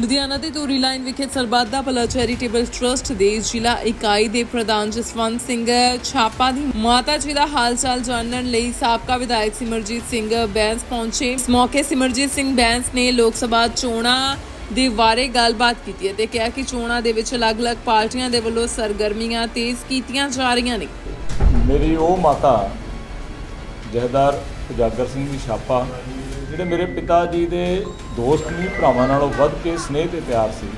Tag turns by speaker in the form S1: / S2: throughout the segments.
S1: ਲੁਧਿਆਣਾ ਦੇ ਧੂਰੀ ਲਾਈਨ ਵਿਖੇ ਸਰਬੱਤ ਦਾ ਭਲਾ ਚੈਰੀਟੇਬਲ ਟਰਸਟ ਦੇ ਜ਼ਿਲ੍ਹਾ ਇਕਾਈ ਦੇ ਪ੍ਰਧਾਨ ਜਸਵੰਤ ਸਿੰਘ ਛਾਪਾ ਦੀ ਮਾਤਾ ਜੀ ਦਾ ਹਾਲ ਜਾਣਨ ਲਈ ਸਾਬਕਾ ਵਿਧਾਇਕ ਸਿਮਰਜੀਤ ਸਿੰਘ ਬੈਂਸ ਪਹੁੰਚੇ। ਇਸ ਮੌਕੇ ਸਿਮਰਜੀਤ ਸਿੰਘ ਬੈਂਸ ਨੇ ਲੋਕ ਸਭਾ ਚੋਣਾਂ ਦੇ ਬਾਰੇ ਗੱਲਬਾਤ ਕੀਤੀ ਅਤੇ ਕਿਹਾ ਕਿ ਚੋਣਾਂ ਦੇ ਵਿੱਚ ਅਲੱਗ-ਅਲੱਗ ਪਾਰਟੀਆਂ ਦੇ ਵੱਲੋਂ ਸਰਗਰਮੀਆਂ ਤੇਜ਼ ਕੀਤੀਆਂ ਜਾ ਰਹੀਆਂ ਨੇ।
S2: ਮੇਰੀ ਉਹ ਮਾਤਾ ਜਹਦਾਰ ਉਜਾਗਰ ਸਿੰਘ ਦੀ ਛਾਪਾ ਜਿਹੜੇ ਮੇਰੇ ਪਿਤਾ ਜੀ ਦੇ ਦੋਸਤ ਵੀ ਭਰਾਵਾਂ ਨਾਲੋਂ ਵੱਧ ਕੇ ਸਨੇਹ ਤੇ ਪਿਆਰ ਸੀ,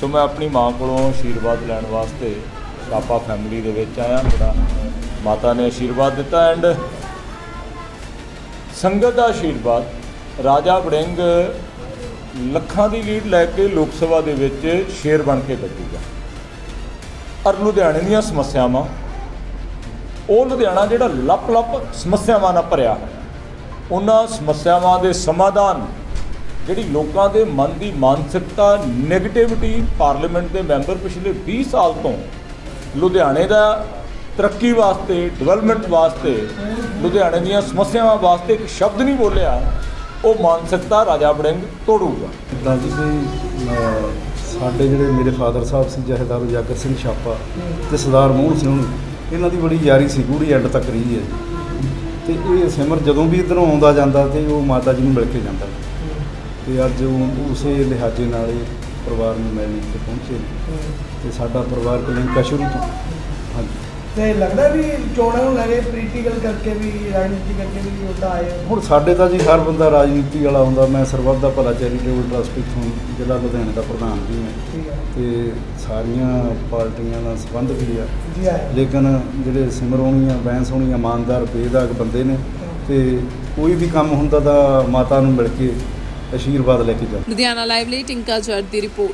S2: ਸੋ ਮੈਂ ਆਪਣੀ ਮਾਂ ਕੋਲੋਂ ਆਸ਼ੀਰਵਾਦ ਲੈਣ ਵਾਸਤੇ ਛਾਪਾ ਫੈਮਿਲੀ ਦੇ ਵਿੱਚ ਆਇਆ, ਮੇਰਾ ਮਾਤਾ ਨੇ ਆਸ਼ੀਰਵਾਦ ਦਿੱਤਾ ਐਂਡ ਸੰਗਤ ਦਾ ਆਸ਼ੀਰਵਾਦ, ਰਾਜਾ ਵੜਿੰਗ ਲੱਖਾਂ ਦੀ ਲੀਡ ਲੈ ਕੇ ਲੋਕ ਸਭਾ ਦੇ ਵਿੱਚ ਸ਼ੇਰ ਬਣ ਕੇ ਕੱਢੂਗਾ ਔਰ ਲੁਧਿਆਣੇ ਦੀਆਂ ਸਮੱਸਿਆਵਾਂ, ਉਹ ਲੁਧਿਆਣਾ ਜਿਹੜਾ ਲੱਪ-ਲੱਪ ਸਮੱਸਿਆਵਾਂ ਨਾਲ ਭਰਿਆ ਹੈ। ਉਹਨਾਂ ਸਮੱਸਿਆਵਾਂ ਦੇ ਸਮਾਧਾਨ, ਜਿਹੜੀ ਲੋਕਾਂ ਦੇ ਮਨ ਦੀ ਮਾਨਸਿਕਤਾ 네ਗੇਟਿਵਿਟੀ ਪਾਰਲੀਮੈਂਟ ਦੇ ਮੈਂਬਰ ਪਿਛਲੇ 20 ਸਾਲ ਤੋਂ ਲੁਧਿਆਣੇ ਦਾ ਤਰੱਕੀ ਵਾਸਤੇ, ਡਿਵੈਲਪਮੈਂਟ ਵਾਸਤੇ, ਲੁਧਿਆਣੇ ਦੀਆਂ ਸਮੱਸਿਆਵਾਂ ਵਾਸਤੇ ਇੱਕ ਸ਼ਬਦ ਨਹੀਂ ਬੋਲਿਆ, ਉਹ ਮਾਨਸਿਕਤਾ ਰਾਜਾ ਵੜਿੰਗ ਤੋੜੂਗਾ।
S3: ਜਿੱਦਾਂ ਜੀ ਸਾਡੇ ਜਿਹੜੇ ਮੇਰੇ ਫਾਦਰ ਸਾਹਿਬ ਸੀ, ਜਹੇਦਾਰ ਉਜਾਗਰ ਸਿੰਘ ਛਾਪਾ ਤੇ ਸਰਦਾਰ ਮੋਹਨ ਸਿੰਘ, ਇਹਨਾਂ ਦੀ ਬੜੀ ਯਾਰੀ ਸੀ ਗੂੜੀ ਐਂਡ ਤੱਕ ਰਹੀ ਹੈ। ਜੀ ਤੇ ਇਹ ਸਿਮਰ ਜਦੋਂ ਵੀ ਇੱਧਰੋਂ ਆਉਂਦਾ ਜਾਂਦਾ ਤੇ ਉਹ ਮਾਤਾ ਜੀ ਨੂੰ ਮਿਲ ਕੇ ਜਾਂਦਾ। ਤੇ ਅੱਜ ਉਹ ਉਸੇ ਲਿਹਾਜ਼ੇ ਨਾਲ ਇਹ ਪਰਿਵਾਰ ਨੂੰ ਮਿਲਣ 'ਤੇ ਪਹੁੰਚੇ ਨੇ। ਤੇ ਸਾਡਾ ਪਰਿਵਾਰ ਲਿੰਕ ਹੈ ਸ਼ੁਰੂ ਤੋਂ। ਹਾਂਜੀ।
S4: ਤੇ ਲੱਗਦਾ ਵੀ ਚੋਣਾਂ ਨੂੰ ਲੈ ਕੇ ਪੋਲੀਟੀਕਲ ਕਰਕੇ ਵੀ ਰਾਜਨੀਤੀ ਕਰਕੇ ਵੀ ਉਹਦਾ ਆਏ ਹੋ।
S3: ਹੁਣ ਸਾਡੇ ਤਾਂ ਜੀ ਹਰ ਬੰਦਾ ਰਾਜਨੀਤੀ ਵਾਲਾ ਹੁੰਦਾ ਮੈਂ ਸਰਬੱਤ ਦਾ ਭਲਾ ਚੈਰੀਟੇਬਲ ਟਰਸਟ ਇੱਥੋਂ ਜ਼ਿਲ੍ਹਾ ਲੁਧਿਆਣੇ ਦਾ ਪ੍ਰਧਾਨ ਵੀ ਹਾਂ।
S4: ਠੀਕ ਹੈ।
S3: ਤੇ ਸਾਰੀਆਂ ਪਾਰਟੀਆਂ ਨਾਲ ਸੰਬੰਧ ਵੀ ਆ।
S4: ਜੀ ਆਏ
S3: ਲੇਕਿਨ ਜਿਹੜੇ ਸਿਮਰੋਣੀਆਂ ਬੈਂਸ ਹੋਣੀਆਂ ਇਮਾਨਦਾਰ ਬੇਦਾਗ ਬੰਦੇ ਨੇ ਤੇ ਕੋਈ ਵੀ ਕੰਮ ਹੁੰਦਾ ਤਾਂ ਮਾਤਾ ਨੂੰ ਮਿਲ ਕੇ ਆਸ਼ੀਰਵਾਦ ਲੈ ਕੇ ਜਾਂਦੇ
S1: ਲੁਧਿਆਣਾ ਲਾਈਵ ਲਈ ਟਿੰਕਾ ਜੱਟ ਦੀ ਰਿਪੋਰਟ।